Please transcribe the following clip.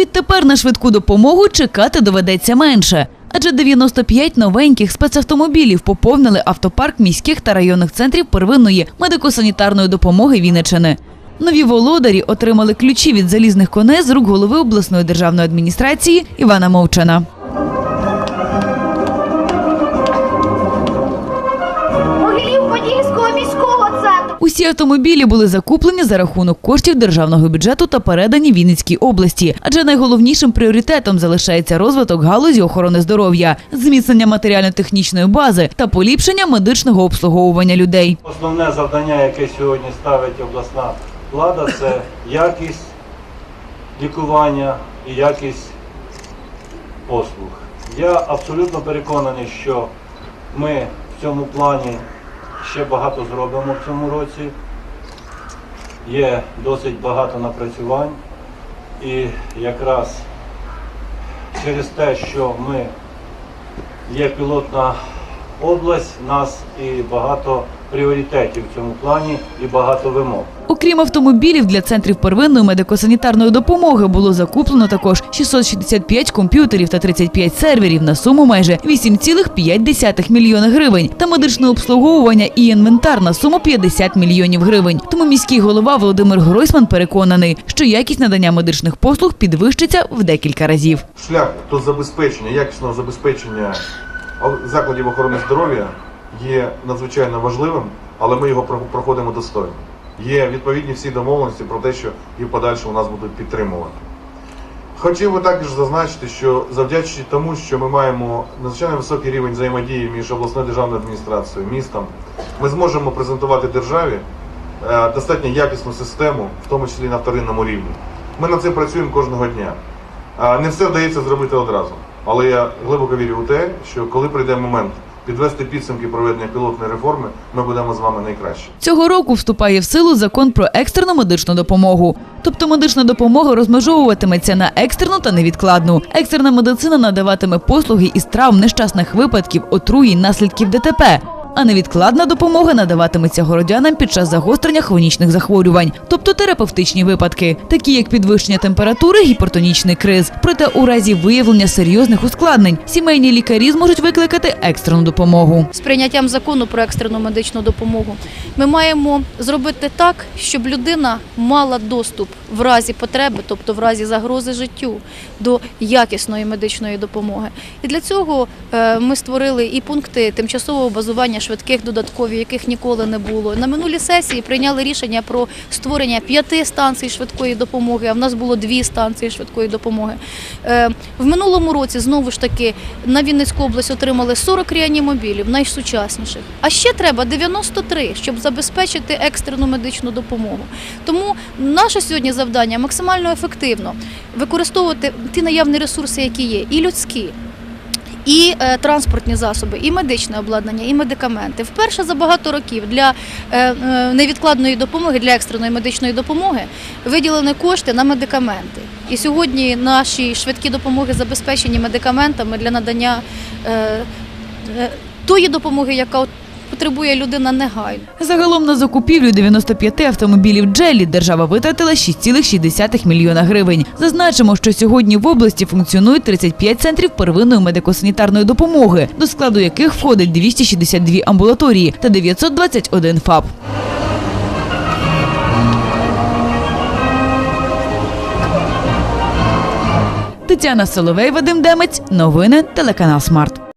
відтепер на швидку допомогу чекати доведеться менше. Адже 95 новеньких спецавтомобілів поповнили автопарк міських та районних центрів первинної медико-санітарної допомоги Вінничини. Нові володарі отримали ключі від залізних коней з рук голови обласної державної адміністрації Івана Мовчана. Могилів-Подільського міського центру. Усі автомобілі були закуплені за рахунок коштів державного бюджету та передані Вінницькій області. Адже найголовнішим пріоритетом залишається розвиток галузі охорони здоров'я, зміцнення матеріально-технічної бази та поліпшення медичного обслуговування людей. Основне завдання, яке сьогодні ставить обласна влада, це якість лікування і якість послуг. Я абсолютно переконаний, що ми в цьому плані ще багато зробимо в цьому році. Є досить багато напрацювань. І якраз через те, що ми є пілотна область, нас і багато пріоритетів в цьому плані і багато вимог. Окрім автомобілів для центрів первинної медико-санітарної допомоги було закуплено також 665 комп'ютерів та 35 серверів на суму майже 8,5 мільйона гривень та медичне обслуговування і інвентар на суму 50 мільйонів гривень. Тому міський голова Володимир Гройсман переконаний, що якість надання медичних послуг підвищиться в декілька разів. шлях до забезпечення, якісного забезпечення закладів охорони здоров'я є надзвичайно важливим, але ми його проходимо достойно. Є відповідні всі домовленості про те, що і в подальшому нас будуть підтримувати. Хотів би також зазначити, що завдячуючи тому, що ми маємо надзвичайно високий рівень взаємодії між обласною державною адміністрацією, містом, ми зможемо презентувати державі е, достатньо якісну систему, в тому числі на вторинному рівні. Ми над цим працюємо кожного дня. Не все вдається зробити одразу, але я глибоко вірю у те, що коли прийде момент підвести підсумки проведення пілотної реформи, ми будемо з вами найкраще. Цього року вступає в силу закон про екстрену медичну допомогу. Тобто медична допомога розмежовуватиметься на екстрену та невідкладну. Екстрена медицина надаватиме послуги із травм нещасних випадків, отруєнь, наслідків ДТП. А невідкладна допомога надаватиметься городянам під час загострення хронічних захворювань, тобто терапевтичні випадки, такі як підвищення температури, гіпертонічний криз. Проте у разі виявлення серйозних ускладнень сімейні лікарі зможуть викликати екстрену допомогу. з прийняттям закону про екстрену медичну допомогу, ми маємо зробити так, щоб людина мала доступ в разі потреби, тобто в разі загрози життю, до якісної медичної допомоги. І для цього е, ми створили і пункти тимчасового базування швидких додаткові, яких ніколи не було. На минулій сесії прийняли рішення про створення п'яти станцій швидкої допомоги. А в нас було дві станції швидкої допомоги. Е, В минулому році знову ж таки на Вінницьку область отримали 40 реанімобілів, найсучасніших. А ще треба 93, щоб забезпечити екстрену медичну допомогу. Тому наше сьогодні завдання максимально ефективно використовувати ті наявні ресурси, які є, і людські. І е, транспортні засоби, і медичне обладнання, і медикаменти. Вперше за багато років для е, е, невідкладної допомоги, для екстреної медичної допомоги виділені кошти на медикаменти. І сьогодні наші швидкі допомоги забезпечені медикаментами для надання тої допомоги, яка потребує людина негайно. Загалом на закупівлю 95 автомобілів Джелі держава витратила 6,6 мільйона гривень. Зазначимо, що сьогодні в області функціонують 35 центрів первинної медико-санітарної допомоги, до складу яких входить 262 амбулаторії та 921 ФАП. Тетяна Соловей, Вадим Демець. Новини телеканал Смарт.